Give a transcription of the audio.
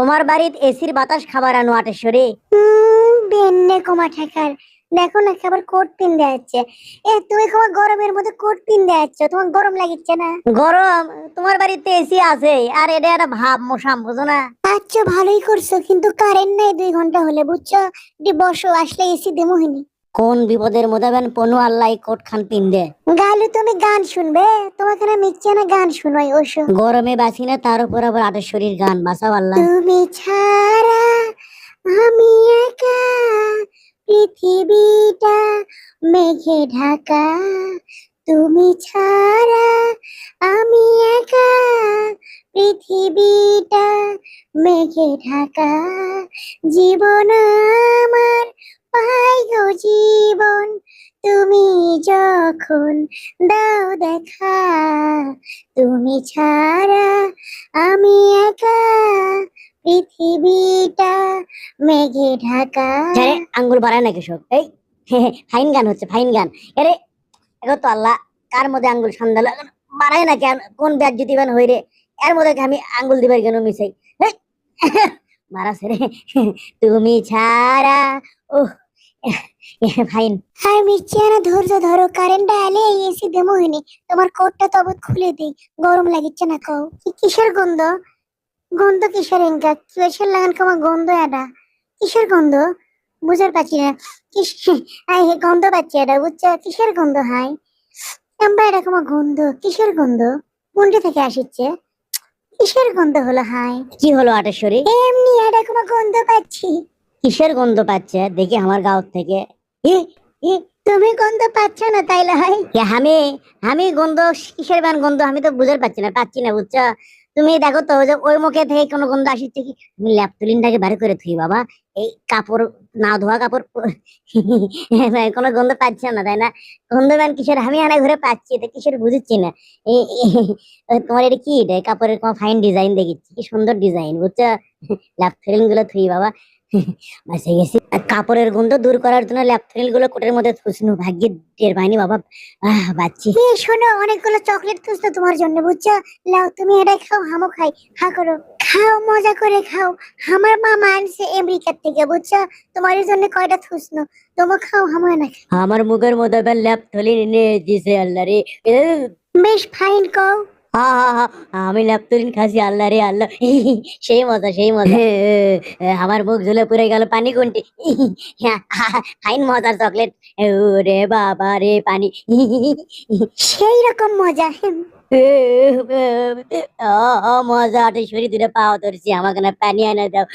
তোমার বাড়িতে এসির বাতাস খাবার আনো আটেশ্বরী হুম বেন্নে কমা ঠাকার। দেখো না খাবার কোট পিন দেওয়া যাচ্ছে এ তুমি তোমার গরমের মধ্যে কোট পিন দেওয়া যাচ্ছ তোমার গরম লাগিচ্ছে না। গরম? তোমার বাড়িতে এসি আছে আর এটা একটা ভাব মশাম বুঝো না। আচ্ছা ভালোই করছ কিন্তু কারেন্ট নাই দুই ঘণ্টা হলে বুঝছ? বসো আসলে এসি দেমো হইনি কোন বিপদের মধ্যে বেন পনু আল্লাহ কোট খান পিন দে গালু তুমি গান শুনবে? তোমাকে না মিথ্যে না গান শুনোই ওসো। গরমে বাঁচি না তার উপর আবার আটেশ্বরীর গান বাঁচাও আল্লাহ। তুমি ছাড়া আমি একা পৃথিবীটা মেঘে ঢাকা। তুমি ছাড়া আমি একা পৃথিবীটা মেঘে ঢাকা। জীবন আমার পাই গো জীবন তুমি যখন দাও দেখা তুমি ছাড়া আমি একা পৃথিবীটা মেঘে ঢাকা। আরে আঙ্গুল বাড়ায় না কৃষক এই ফাইন গান হচ্ছে ফাইন গান। আরে এগো তো আল্লাহ কার মধ্যে আঙ্গুল সন্ধ্যা লাগান বাড়ায় না কেন কোন ব্যাগ যদি বেন হই রে এর মধ্যে আমি আঙ্গুল দিবার কেন মিশাই? হেই, মারাছে রে তুমি ছাড়া ও ফাইন আর মির্চিয়ানা ধৈর্য ধরো কারেন্ট আলে এসি দেমো হয়নি তোমার কোটটা তবে খুলে দিই গরম লাগিচ্ছে না কও। কি কিসের গন্ধ? গন্ধ কিসের এঙ্কা? কিসের লাগান কমা গন্ধ এটা কিসের গন্ধ? বুঝার পাচ্ছি না। আই হে গন্ধ পাচ্ছি এটা বুঝছ? কিসের গন্ধ হাই? এম্বা এটা কমা গন্ধ কিসের গন্ধ? কোনটি থেকে আসিচ্ছে। কিসের গন্ধ হলো হাই? কি হলো আটেশ্বরী এমনি এটা কমা গন্ধ পাচ্ছি। কিসের গন্ধ পাচ্ছে? দেখি আমার গাঁও থেকে। তুমি গন্ধ পাচ্ছ না তাইলে হয় আমি আমি গন্ধ, কিসের বান গন্ধ? আমি তো বুঝতে পারছি না, পাচ্ছি না, বুঝছ? তুমি দেখো তো যে ওই মুখে থেকে কোনো গন্ধ আসছে কি? তুমি ল্যাপটুলিনটাকে বাড়ি করে থুই, বাবা। এই কাপড়, না ধোয়া কাপড় কোনো গন্ধ পাচ্ছ না, তাই না? গন্ধ ব্যান কিসের? আমি আনা ঘুরে পাচ্ছি, এটা কিসের বুঝছি না? তোমার এটা কি এটা? কাপড়ের কোনো ফাইন ডিজাইন দেখিচ্ছি, কি সুন্দর ডিজাইন বুঝছ? ল্যাপটুলিনগুলো থুই, বাবা। বাসে গেছি। কাপড়ের গন্ধ দূর করার জন্যগুলো কোটের মধ্যে থুসনু। ভাগ্যে টের পাইনি বাবা। আহ বাচ্চি। এই শোনো অনেকগুলো চকলেট খুঁজতো তোমার জন্য বুঝছ? লাও তুমি এটা খাও হামো খাই। হা করো। খাও মজা করে খাও। আমার মা আনছে আমেরিকার থেকে বুঝছ? তোমার জন্য কয়টা থুসনো? তোমার খাও হামো না আমার মুখের মধ্যে ল্যাপথলিন এনে দিছে আল্লাহ রে। বেশ ফাইন কও। হা হা হা আমি ল্যাপথলিন খাসি আল্লাহ রে আল্লাহ। সেই মজা সেই মজা। আমার মুখ ঝুলে পুরে গেল পানি কোনটি? ফাইন মজার চকলেট। রে বাবা রে পানি। সেই রকম মজা মজা। শরীর দুটো পাওয়া ধরছি। আমাকে না পানি এনে দাও।